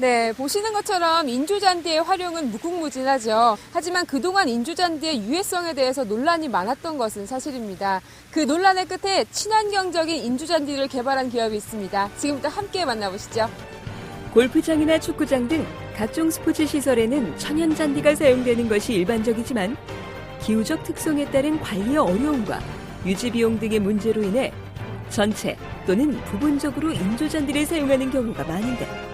네, 보시는 것처럼 인조잔디의 활용은 무궁무진하죠. 하지만 그동안 인조잔디의 유해성에 대해서 논란이 많았던 것은 사실입니다. 그 논란의 끝에 친환경적인 인조잔디를 개발한 기업이 있습니다. 지금부터 함께 만나보시죠. 골프장이나 축구장 등 각종 스포츠 시설에는 천연 잔디가 사용되는 것이 일반적이지만 기후적 특성에 따른 관리 어려움과 유지 비용 등의 문제로 인해 전체 또는 부분적으로 인조 잔디를 사용하는 경우가 많은데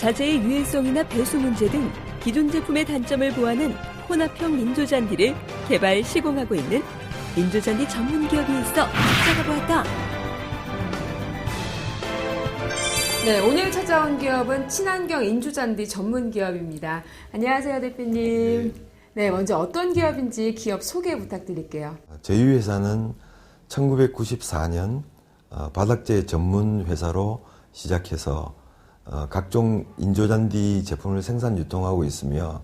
자재의 유해성이나 배수 문제 등 기존 제품의 단점을 보완한 혼합형 인조 잔디를 개발 시공하고 있는 인조 잔디 전문 기업이 있어 찾아가 보았다. 네, 오늘 찾아온 기업은 친환경 인조잔디 전문 기업입니다. 안녕하세요, 대표님. 네, 먼저 어떤 기업인지 기업 소개 부탁드릴게요. 저희 회사는 1994년 어, 바닥재 전문 회사로 시작해서 어, 각종 인조잔디 제품을 생산 유통하고 있으며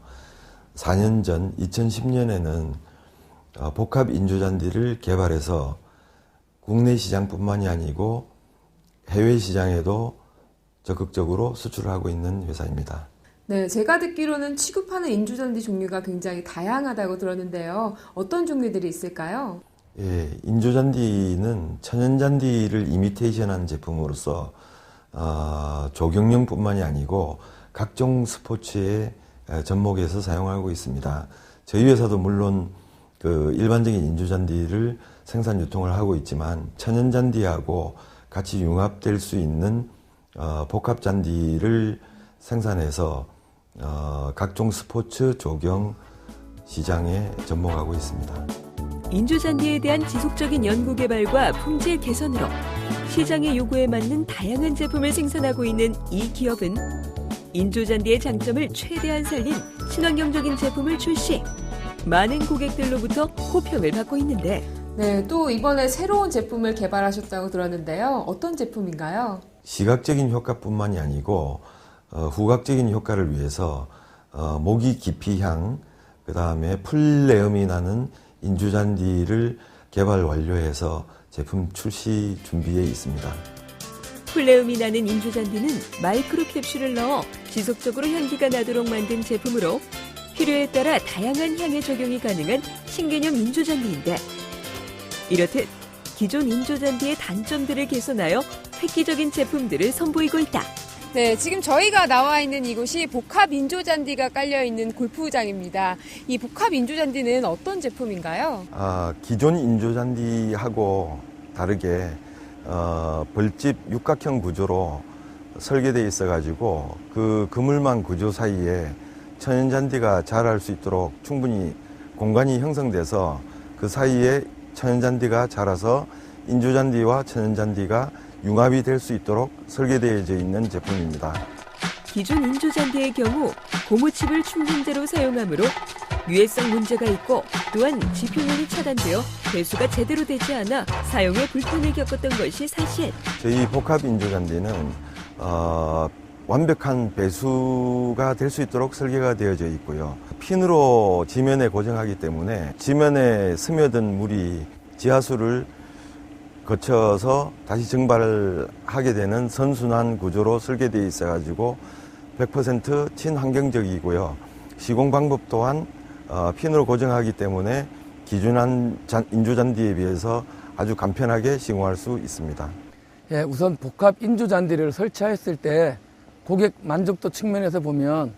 4년 전 2010년에는 어, 복합 인조잔디를 개발해서 국내 시장뿐만이 아니고 해외 시장에도 적극적으로 수출하고 있는 회사입니다. 네, 제가 듣기로는 취급하는 인조잔디 종류가 굉장히 다양하다고 들었는데요. 어떤 종류들이 있을까요? 예, 인조잔디는 천연잔디를 이미테이션한 제품으로서 어, 조경용뿐만이 아니고 각종 스포츠에 접목해서 사용하고 있습니다. 저희 회사도 물론 그 일반적인 인조잔디를 생산 유통을 하고 있지만 천연잔디하고 같이 융합될 수 있는 어, 복합잔디를 생산해서 어, 각종 스포츠 조경 시장에 접목하고 있습니다. 인조잔디에 대한 지속적인 연구 개발과 품질 개선으로 시장의 요구에 맞는 다양한 제품을 생산하고 있는 이 기업은 인조잔디의 장점을 최대한 살린 친환경적인 제품을 출시. 많은 고객들로부터 호평을 받고 있는데 네, 또 이번에 새로운 제품을 개발하셨다고 들었는데요. 어떤 제품인가요? 시각적인 효과뿐만이 아니고 어, 후각적인 효과를 위해서 어, 모기 기피향, 그 다음에 풀 내음이 나는 인조잔디를 개발 완료해서 제품 출시 준비에 있습니다. 풀내음이 나는 인조잔디는 마이크로 캡슐을 넣어 지속적으로 향기가 나도록 만든 제품으로 필요에 따라 다양한 향의 적용이 가능한 신개념 인조잔디인데 이렇듯 기존 인조잔디의 단점들을 개선하여 획기적인 제품들을 선보이고 있다. 네, 지금 저희가 나와 있는 이곳이 복합 인조 잔디가 깔려 있는 골프장입니다. 이 복합 인조 잔디는 어떤 제품인가요? 아, 기존 인조 잔디하고 다르게 어, 벌집 육각형 구조로 설계되어 있어 가지고 그 그물망 구조 사이에 천연 잔디가 자랄 수 있도록 충분히 공간이 형성돼서 그 사이에 천연 잔디가 자라서 인조 잔디와 천연 잔디가 융합이 될 수 있도록 설계되어져 있는 제품입니다. 기존 인조잔디의 경우 고무칩을 충분대로 사용하므로 유해성 문제가 있고 또한 지표면이 차단되어 배수가 제대로 되지 않아 사용에 불편을 겪었던 것이 사실. 저희 복합 인조잔디는 어, 완벽한 배수가 될 수 있도록 설계가 되어져 있고요. 핀으로 지면에 고정하기 때문에 지면에 스며든 물이 지하수를 거쳐서 다시 증발을 하게 되는 선순환 구조로 설계되어 있어가지고 100% 친환경적이고요. 시공 방법 또한 어, 핀으로 고정하기 때문에 기준한 인조잔디에 비해서 아주 간편하게 시공할 수 있습니다. 예, 우선 복합 인조잔디를 설치했을 때 고객 만족도 측면에서 보면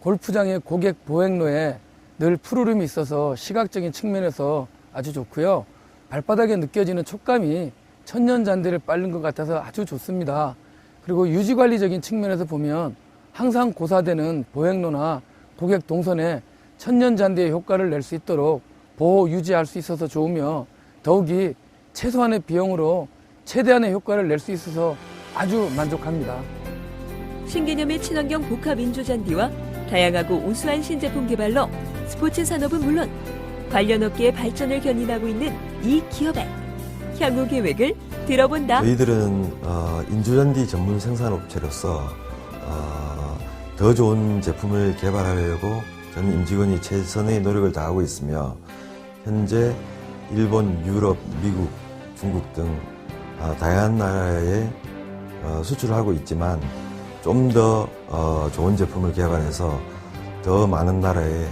골프장의 고객 보행로에 늘 푸르름이 있어서 시각적인 측면에서 아주 좋고요. 발바닥에 느껴지는 촉감이 천년 잔디를 빨는 것 같아서 아주 좋습니다. 그리고 유지 관리적인 측면에서 보면 항상 고사되는 보행로나 고객 동선에 천년 잔디의 효과를 낼 수 있도록 보호 유지할 수 있어서 좋으며 더욱이 최소한의 비용으로 최대한의 효과를 낼 수 있어서 아주 만족합니다. 신개념의 친환경 복합 인조 잔디와 다양하고 우수한 신제품 개발로 스포츠 산업은 물론 관련 업계의 발전을 견인하고 있는 이 기업의 향후 계획을 들어본다. 저희들은 어, 인조잔디 전문 생산업체로서 어, 더 좋은 제품을 개발하려고 저는 임직원이 최선의 노력을 다하고 있으며 현재 일본, 유럽, 미국, 중국 등 어, 다양한 나라에 어, 수출을 하고 있지만 좀더 어, 좋은 제품을 개발해서 더 많은 나라에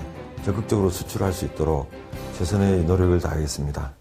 적극적으로 수출할 수 있도록 최선의 노력을 다하겠습니다.